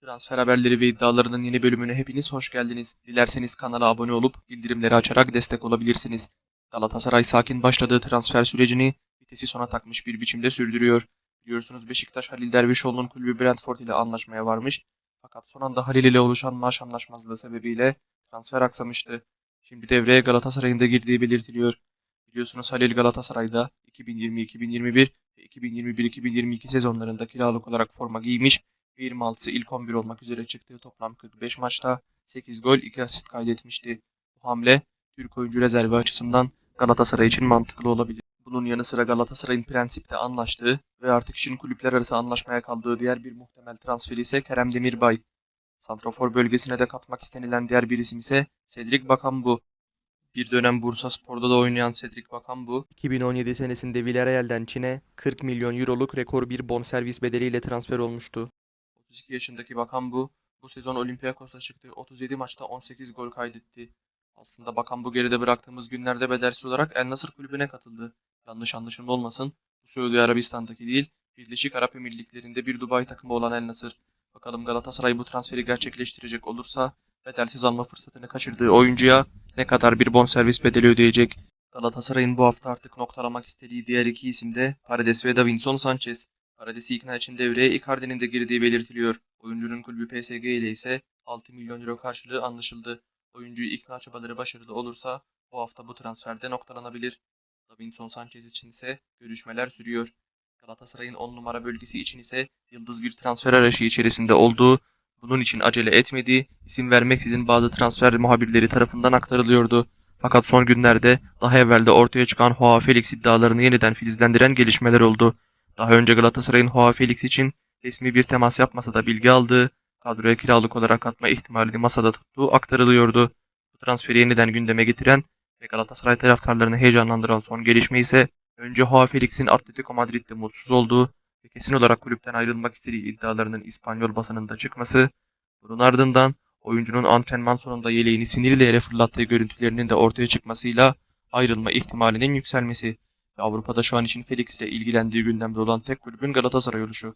Transfer haberleri ve iddialarının yeni bölümüne hepiniz hoş geldiniz. Dilerseniz kanala abone olup bildirimleri açarak destek olabilirsiniz. Galatasaray sakin başladığı transfer sürecini vitesi sona takmış bir biçimde sürdürüyor. Biliyorsunuz Beşiktaş Halil Dervişoğlu'nun kulübü Brentford ile anlaşmaya varmış. Fakat son anda Halil ile oluşan maaş anlaşmazlığı sebebiyle transfer aksamıştı. Şimdi devreye Galatasaray'ın da girdiği belirtiliyor. Biliyorsunuz Halil Galatasaray'da 2020-2021 ve 2021-2022 sezonlarında kiralık olarak forma giymiş 26'sı ilk 11 olmak üzere çıktığı toplam 45 maçta 8 gol 2 asist kaydetmişti. Bu hamle Türk oyuncu rezervi açısından Galatasaray için mantıklı olabilir. Bunun yanı sıra Galatasaray'ın prensipte anlaştığı ve artık işin kulüpler arası anlaşmaya kaldığı diğer bir muhtemel transferi ise Kerem Demirbay. Santrafor bölgesine de katmak istenilen diğer bir isim ise Cedric Bakambu. Bir dönem Bursa Spor'da da oynayan Cedric Bakambu, 2017 senesinde Villarreal'den Çin'e 40 milyon euroluk rekor bir bonservis bedeliyle transfer olmuştu. 32 yaşındaki Bakambu, bu sezon Olympiakos'ta çıktığı 37 maçta 18 gol kaydetti. Aslında Bakambu geride bıraktığımız günlerde bedelsiz olarak El Nasır kulübüne katıldı. Yanlış anlaşılma olmasın, bu Suudi Arabistan'daki değil, Birleşik Arap Emirlikleri'nde bir Dubai takımı olan El Nasır. Bakalım Galatasaray bu transferi gerçekleştirecek olursa bedelsiz alma fırsatını kaçırdığı oyuncuya ne kadar bir bonservis bedeli ödeyecek? Galatasaray'ın bu hafta artık noktalamak istediği diğer iki isim de Paredes ve Davinson Sanchez. Paredes'i ikna için devreye Icardi'nin de girdiği belirtiliyor. Oyuncunun kulübü PSG ile ise 6 milyon euro karşılığı anlaşıldı. Oyuncuyu ikna çabaları başarılı olursa bu hafta bu transferde noktalanabilir. Davinson Sanchez için ise görüşmeler sürüyor. Galatasaray'ın 10 numara bölgesi için ise yıldız bir transfer arayışı içerisinde olduğu, bunun için acele etmediği, isim vermeksizin bazı transfer muhabirleri tarafından aktarılıyordu. Fakat son günlerde daha evvelde ortaya çıkan Joao Felix iddialarını yeniden filizlendiren gelişmeler oldu. Daha önce Galatasaray'ın Joao Felix için resmi bir temas yapmasa da bilgi aldığı, kadroya kiralık olarak atma ihtimalini masada tuttuğu aktarılıyordu. Bu transferi yeniden gündeme getiren ve Galatasaray taraftarlarını heyecanlandıran son gelişme ise önce Joao Felix'in Atletico Madrid'de mutsuz olduğu ve kesin olarak kulüpten ayrılmak istediği iddialarının İspanyol basınında çıkması, bunun ardından oyuncunun antrenman sonunda yeleğini sinirle yere fırlattığı görüntülerinin de ortaya çıkmasıyla ayrılma ihtimalinin yükselmesi Avrupa'da şu an için Felix ile ilgilendiği gündemde olan tek kulübün Galatasaray oluşu.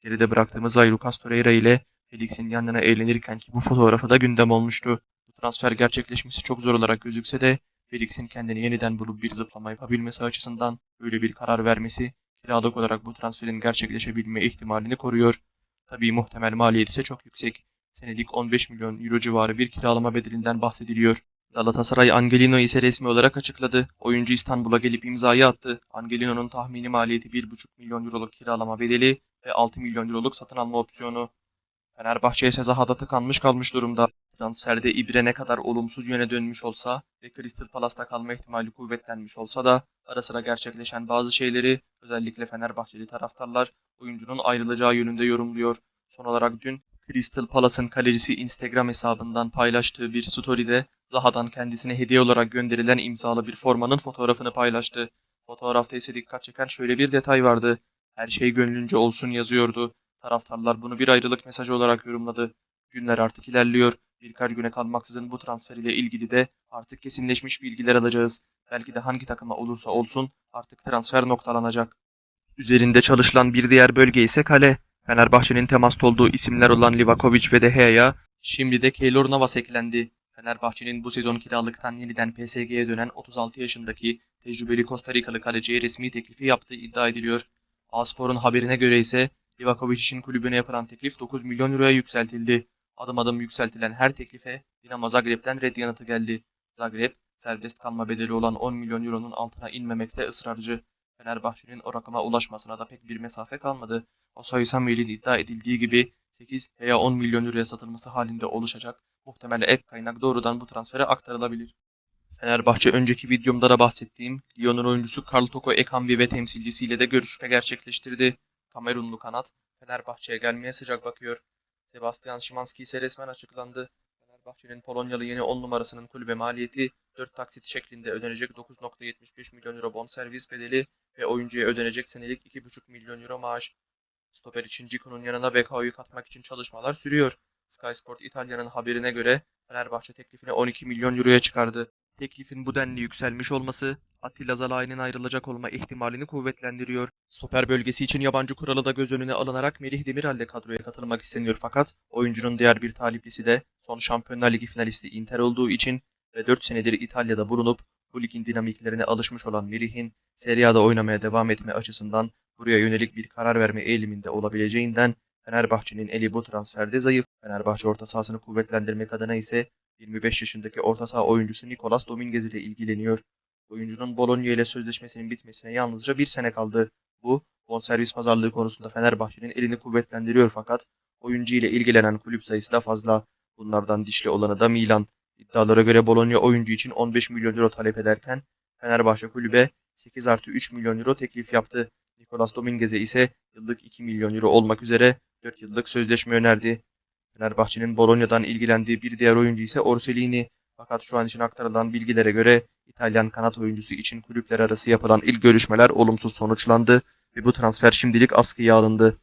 Geride bıraktığımız Ay Lucas Torreira ile Felix'in yanına eğlenirken ki bu fotoğrafı da gündem olmuştu. Bu transfer gerçekleşmesi çok zor olarak gözükse de Felix'in kendini yeniden bulup bir zıplama yapabilmesi açısından böyle bir karar vermesi kiralık olarak bu transferin gerçekleşebilme ihtimalini koruyor. Tabii muhtemel maliyeti ise çok yüksek. Senelik 15 milyon euro civarı bir kiralama bedelinden bahsediliyor. Galatasaray Angelino ise resmi olarak açıkladı. Oyuncu İstanbul'a gelip imzayı attı. Angelino'nun tahmini maliyeti 1,5 milyon euroluk kiralama bedeli ve 6 milyon euroluk satın alma opsiyonu. Fenerbahçe ise sahada tıkanmış kalmış durumda. Transferde İbre ne kadar olumsuz yöne dönmüş olsa ve Crystal Palace'ta kalma ihtimali kuvvetlenmiş olsa da ara sıra gerçekleşen bazı şeyleri özellikle Fenerbahçeli taraftarlar oyuncunun ayrılacağı yönünde yorumluyor. Son olarak dün Crystal Palace'ın kalecisi Instagram hesabından paylaştığı bir story'de Zaha'dan kendisine hediye olarak gönderilen imzalı bir formanın fotoğrafını paylaştı. Fotoğrafta ise dikkat çeken şöyle bir detay vardı. Her şey gönlünce olsun yazıyordu. Taraftarlar bunu bir ayrılık mesajı olarak yorumladı. Günler artık ilerliyor. Birkaç güne kalmaksızın bu transfer ile ilgili de artık kesinleşmiş bilgiler alacağız. Belki de hangi takıma olursa olsun artık transfer noktalanacak. Üzerinde çalışılan bir diğer bölge ise kale. Fenerbahçe'nin temas olduğu isimler olan Livakovic ve De Gea'ya şimdi de Keylor Navas eklendi. Fenerbahçe'nin bu sezon kiralıktan yeniden PSG'ye dönen 36 yaşındaki tecrübeli Costa Rikalı kaleciye resmi teklifi yaptığı iddia ediliyor. Aspor'un haberine göre ise Livakovic için kulübüne yapılan teklif 9 milyon euroya yükseltildi. Adım adım yükseltilen her teklife Dinamo Zagreb'den red yanıtı geldi. Zagreb, serbest kalma bedeli olan 10 milyon euronun altına inmemekte ısrarcı. Fenerbahçe'nin o rakama ulaşmasına da pek bir mesafe kalmadı. Osayi Samuel'in iddia edildiği gibi 8 veya 10 milyon euroya satılması halinde oluşacak muhtemel ek kaynak doğrudan bu transfere aktarılabilir. Fenerbahçe önceki videomda da bahsettiğim Lyon'un oyuncusu Karl Toko Ekambi ve temsilcisiyle de görüşme gerçekleştirdi. Kamerunlu kanat Fenerbahçe'ye gelmeye sıcak bakıyor. Sebastian Szymanski ise resmen açıklandı. Fenerbahçe'nin Polonyalı yeni 10 numarasının kulübe maliyeti 4 taksit şeklinde ödenecek 9.75 milyon euro bonservis bedeli ve oyuncuya ödenecek senelik 2.5 milyon euro maaş. Stoper için Cicu'nun yanına Bekao'yu katmak için çalışmalar sürüyor. Sky Sport İtalya'nın haberine göre Fenerbahçe teklifini 12 milyon euroya çıkardı. Teklifin bu denli yükselmiş olması Atilla Zalai'nin ayrılacak olma ihtimalini kuvvetlendiriyor. Stoper bölgesi için yabancı kuralı da göz önüne alınarak Merih Demiral de kadroya katılmak isteniyor fakat oyuncunun diğer bir taliplisi de son Şampiyonlar Ligi finalisti Inter olduğu için ve 4 senedir İtalya'da bulunup bu ligin dinamiklerine alışmış olan Merih'in Serie A'da oynamaya devam etme açısından buraya yönelik bir karar verme eğiliminde olabileceğinden Fenerbahçe'nin eli bu transferde zayıf. Fenerbahçe orta sahasını kuvvetlendirmek adına ise 25 yaşındaki orta saha oyuncusu Nicolas Dominguez ile ilgileniyor. Oyuncunun Bologna ile sözleşmesinin bitmesine yalnızca bir sene kaldı. Bu bonservis pazarlığı konusunda Fenerbahçe'nin elini kuvvetlendiriyor fakat oyuncu ile ilgilenen kulüp sayısı da fazla. Bunlardan dişli olanı da Milan. İddialara göre Bologna oyuncu için 15 milyon euro talep ederken Fenerbahçe kulübe 8 artı 3 milyon euro teklif yaptı. Nicolas Dominguez'e ise yıllık 2 milyon euro olmak üzere 4 yıllık sözleşme önerdi. Fenerbahçe'nin Bologna'dan ilgilendiği bir diğer oyuncu ise Orsolini. Fakat şu an için aktarılan bilgilere göre İtalyan kanat oyuncusu için kulüpler arası yapılan ilk görüşmeler olumsuz sonuçlandı ve bu transfer şimdilik askıya alındı.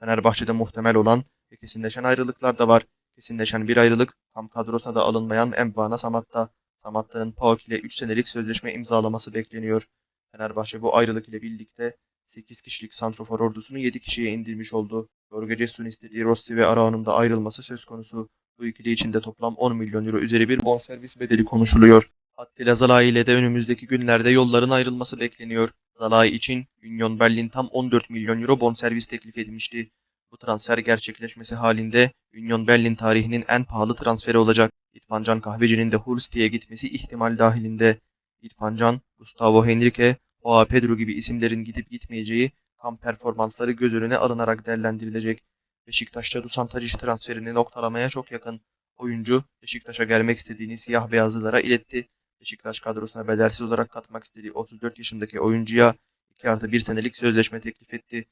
Fenerbahçe'de muhtemel olan ve kesinleşen ayrılıklar da var. Kesinleşen bir ayrılık tam kadrosuna da alınmayan Mbana Samatta. Samatta'nın PAOK ile 3 senelik sözleşme imzalaması bekleniyor. Fenerbahçe bu ayrılık ile birlikte 8 kişilik santrofor ordusunu 7 kişiye indirmiş oldu. Jorge Jesus'un istediği Rossi ve Arao'nun da ayrılması söz konusu. Bu ikili içinde toplam 10 milyon euro üzeri bir bonservis bedeli konuşuluyor. Attila Zalai ile de önümüzdeki günlerde yolların ayrılması bekleniyor. Zalai için Union Berlin tam 14 milyon euro bonservis teklif etmişti. Bu transfer gerçekleşmesi halinde Union Berlin tarihinin en pahalı transferi olacak. İrfan Can Kahveci'nin de Hull City'ye gitmesi ihtimal dahilinde. İrfan Can, Gustavo Henrique, Joao Pedro gibi isimlerin gidip gitmeyeceği kamp performansları göz önüne alınarak değerlendirilecek. Beşiktaş'ta Dusan Tadic transferini noktalamaya çok yakın. Oyuncu Beşiktaş'a gelmek istediğini siyah beyazlılara iletti. Beşiktaş kadrosuna bedelsiz olarak katmak istediği 34 yaşındaki oyuncuya 2 artı 1 senelik sözleşme teklif etti.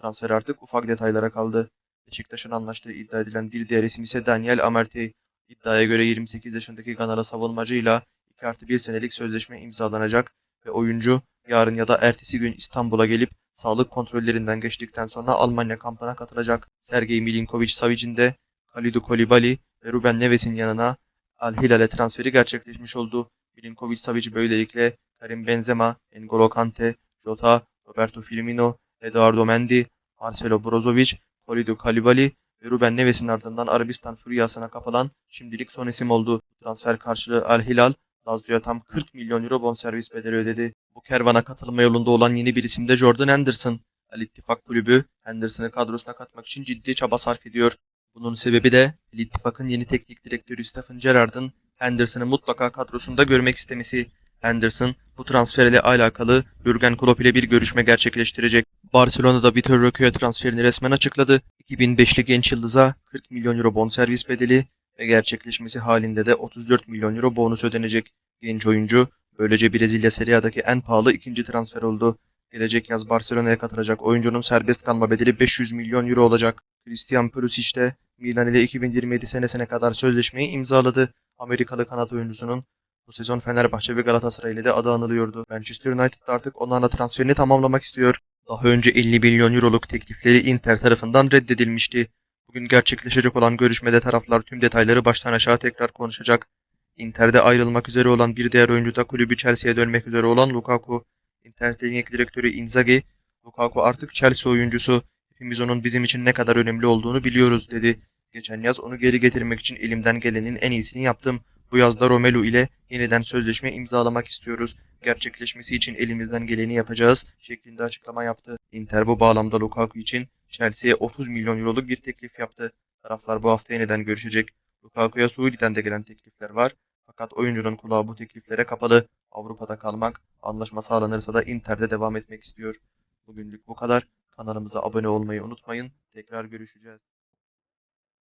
Transfer artık ufak detaylara kaldı. Beşiktaş'ın anlaştığı iddia edilen bir diğer isim ise Daniel Amartey. İddiaya göre 28 yaşındaki Ganalı savunmacıyla 2 artı 1 senelik sözleşme imzalanacak ve oyuncu yarın ya da ertesi gün İstanbul'a gelip sağlık kontrollerinden geçtikten sonra Almanya kampına katılacak. Sergey Milinkovic-Savic'in de Kalidou Koulibaly ve Ruben Neves'in yanına Al Hilal'e transferi gerçekleşmiş oldu. Milinkovic-Savic böylelikle Karim Benzema, N'Golo Kante, Jota, Roberto Firmino, Eduardo Mendy, Marcelo Brozovic, Kalidou Koulibaly ve Ruben Neves'in ardından Arabistan Furyası'na kapılan şimdilik son isim oldu. Transfer karşılığı Al Hilal, Lazio'ya tam 40 milyon euro bonservis bedeli ödedi. Bu kervana katılma yolunda olan yeni bir isim de Jordan Henderson. El İttifak Kulübü Henderson'ı kadrosuna katmak için ciddi çaba sarf ediyor. Bunun sebebi de El İttifak'ın yeni teknik direktörü Stephen Gerrard'ın Henderson'ı mutlaka kadrosunda görmek istemesi. Henderson bu transferle alakalı Jurgen Klopp ile bir görüşme gerçekleştirecek. Barcelona'da Vitor Roque'ye transferini resmen açıkladı. 2005'li genç yıldıza 40 milyon euro bonservis bedeli ve gerçekleşmesi halinde de 34 milyon euro bonus ödenecek. Genç oyuncu böylece Brezilya Serie A'daki en pahalı ikinci transfer oldu. Gelecek yaz Barcelona'ya katılacak oyuncunun serbest kalma bedeli 500 milyon euro olacak. Christian Pulisic de Milan ile 2027 senesine kadar sözleşmeyi imzaladı. Amerikalı kanat oyuncusunun bu sezon Fenerbahçe ve Galatasaray ile de adı anılıyordu. Manchester United artık onlarla transferini tamamlamak istiyor. Daha önce 50 milyon euroluk teklifleri Inter tarafından reddedilmişti. Bugün gerçekleşecek olan görüşmede taraflar tüm detayları baştan aşağı tekrar konuşacak. Inter'de ayrılmak üzere olan bir diğer oyuncu da kulübü Chelsea'ye dönmek üzere olan Lukaku. Inter teknik direktörü Inzaghi, Lukaku artık Chelsea oyuncusu. Hepimiz onun bizim için ne kadar önemli olduğunu biliyoruz dedi. Geçen yaz onu geri getirmek için elimden gelenin en iyisini yaptım. Bu yazda Romelu ile yeniden sözleşme imzalamak istiyoruz. Gerçekleşmesi için elimizden geleni yapacağız şeklinde açıklama yaptı. Inter bu bağlamda Lukaku için Chelsea'ye 30 milyon euroluk bir teklif yaptı. Taraflar bu hafta yeniden görüşecek. Lukaku'ya Suudi'den de gelen teklifler var. Fakat oyuncunun kulağı bu tekliflere kapalı. Avrupa'da kalmak, anlaşma sağlanırsa da Inter'de devam etmek istiyor. Bugünlük bu kadar. Kanalımıza abone olmayı unutmayın. Tekrar görüşeceğiz.